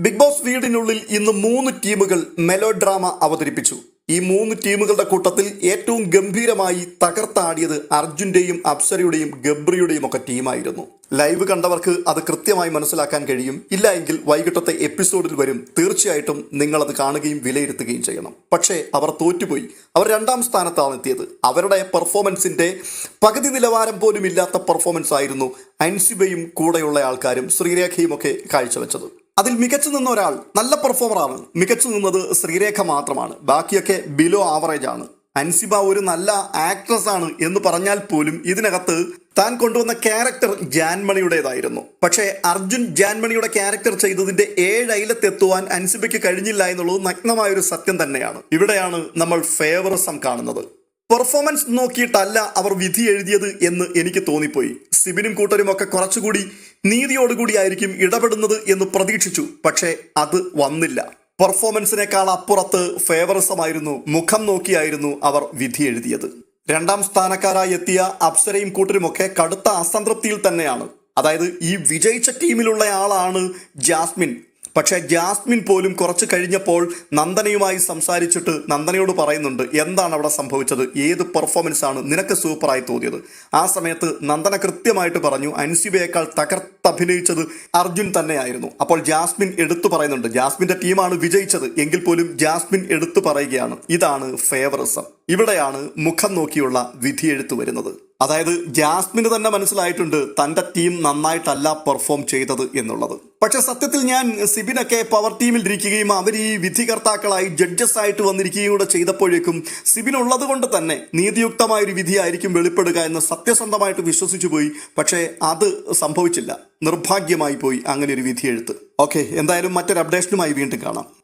Big boss വീടിനുള്ളിൽ ഇന്ന് മൂന്ന് ടീമുകൾ മെലോ ഡ്രാമ അവതരിപ്പിച്ചു. ഈ മൂന്ന് ടീമുകളുടെ കൂട്ടത്തിൽ ഏറ്റവും ഗംഭീരമായി തകർത്താടിയത് അർജുന്റെയും അപ്സരയുടെയും ഗബ്രിയുടെയും ഒക്കെ ടീമായിരുന്നു. ലൈവ് കണ്ടവർക്ക് അത് കൃത്യമായി മനസ്സിലാക്കാൻ കഴിയും. ഇല്ല എങ്കിൽ വൈകിട്ടത്തെ എപ്പിസോഡിൽ വരും. തീർച്ചയായിട്ടും നിങ്ങൾ അത് കാണുകയും വിലയിരുത്തുകയും ചെയ്യണം. പക്ഷേ അവർ തോറ്റുപോയി. അവർ രണ്ടാം സ്ഥാനത്താണ് എത്തിയത്. അവരുടെ പെർഫോമൻസിന്റെ പകുതി നിലവാരം പോലും ഇല്ലാത്ത പെർഫോമൻസ് ആയിരുന്നു അൻസിബയും കൂടെയുള്ള ആൾക്കാരും ശ്രീരേഖയും ഒക്കെ കാഴ്ചവെച്ചത്. അതിൽ മികച്ചു നിന്ന ഒരാൾ നല്ല പെർഫോമറാണ് മികച്ചു നിന്നത് ശ്രീരേഖ മാത്രമാണ്. ബാക്കിയൊക്കെ ബിലോ ആവറേജ് ആണ്. അൻസിബ ഒരു നല്ല ആക്ട്രസ് ആണ് എന്ന് പറഞ്ഞാൽ പോലും ഇതിനകത്ത് താൻ കൊണ്ടുവന്ന ക്യാരക്ടർ ജാൻമണിയുടേതായിരുന്നു. പക്ഷേ അർജുൻ ജാൻമണിയുടെ ക്യാരക്ടർ ചെയ്തതിന്റെ ഏഴൈലത്തെത്തുവാൻ അൻസിബയ്ക്ക് കഴിഞ്ഞില്ല എന്നുള്ളത് നഗ്നമായ ഒരു സത്യം തന്നെയാണ്. ഇവിടെയാണ് നമ്മൾ ഫേവറിസം കാണുന്നത്. പെർഫോമൻസ് നോക്കിയിട്ടല്ല അവർ വിധി എഴുതിയത് എന്ന് എനിക്ക് തോന്നിപ്പോയി. സിബിനും കൂട്ടരും ഒക്കെ കുറച്ചുകൂടി നീതിയോടുകൂടി ആയിരിക്കും ഇടപെടുന്നത് എന്ന് പ്രതീക്ഷിച്ചു. പക്ഷേ അത് വന്നില്ല. പെർഫോമൻസിനേക്കാൾ അപ്പുറത്ത് ഫേവറസമായിരുന്നു മുഖം നോക്കിയായിരുന്നു അവർ വിധി എഴുതിയത്. രണ്ടാം സ്ഥാനക്കാരായി എത്തിയ അപ്സരയും കൂട്ടരുമൊക്കെ കടുത്ത അസംതൃപ്തിയിൽ തന്നെയാണ്. അതായത് ഈ വിജയിച്ച ടീമിലുള്ള ആളാണ് ജാസ്മിൻ. പക്ഷേ ജാസ്മിൻ പോലും കുറച്ച് കഴിഞ്ഞപ്പോൾ നന്ദനയുമായി സംസാരിച്ചിട്ട് നന്ദനയോട് പറയുന്നുണ്ട് എന്താണ് അവിടെ സംഭവിച്ചത്? ഏത് പെർഫോമൻസ് ആണ് നിനക്ക് സൂപ്പറായി തോന്നിയത്? ആ സമയത്ത് നന്ദന കൃത്യമായിട്ട് പറഞ്ഞു അൻസിബയേക്കാൾ തകർത്തഭിനയിച്ചത് അർജുൻ തന്നെയായിരുന്നു. അപ്പോൾ ജാസ്മിൻ എടുത്തു പറയുന്നുണ്ട് ജാസ്മിന്റെ ടീമാണ് വിജയിച്ചത് എങ്കിൽ പോലും ജാസ്മിൻ എടുത്തു പറയുകയാണ്. ഇതാണ് ഫേവറിസം ഇവിടെയാണ് മുഖം നോക്കിയുള്ള വിധിയെഴുത്ത് വരുന്നത്. അതായത് ജാസ്മിന് തന്നെ മനസ്സിലായിട്ടുണ്ട് തന്റെ ടീം നന്നായിട്ടല്ല പെർഫോം ചെയ്തത് എന്നുള്ളത്. പക്ഷെ സത്യത്തിൽ ഞാൻ സിബിനൊക്കെ പവർ ടീമിൽ ഇരിക്കുകയും അവർ ഈ വിധികർത്താക്കളായി ജഡ്ജസ് ആയിട്ട് വന്നിരിക്കുകയും കൂടെ ചെയ്തപ്പോഴേക്കും സിബിൻ ഉള്ളത് കൊണ്ട് തന്നെ നീതിയുക്തമായ ഒരു വിധിയായിരിക്കും വെളിപ്പെടുക എന്ന് സത്യസന്ധമായിട്ട് വിശ്വസിച്ചു പോയി. പക്ഷേ അത് സംഭവിച്ചില്ല. നിർഭാഗ്യമായി പോയി അങ്ങനെ ഒരു വിധി വിധിയെഴുത്ത്. ഓക്കെ എന്തായാലും മറ്റൊരു അപ്ഡേഷനുമായി വീണ്ടും കാണാം.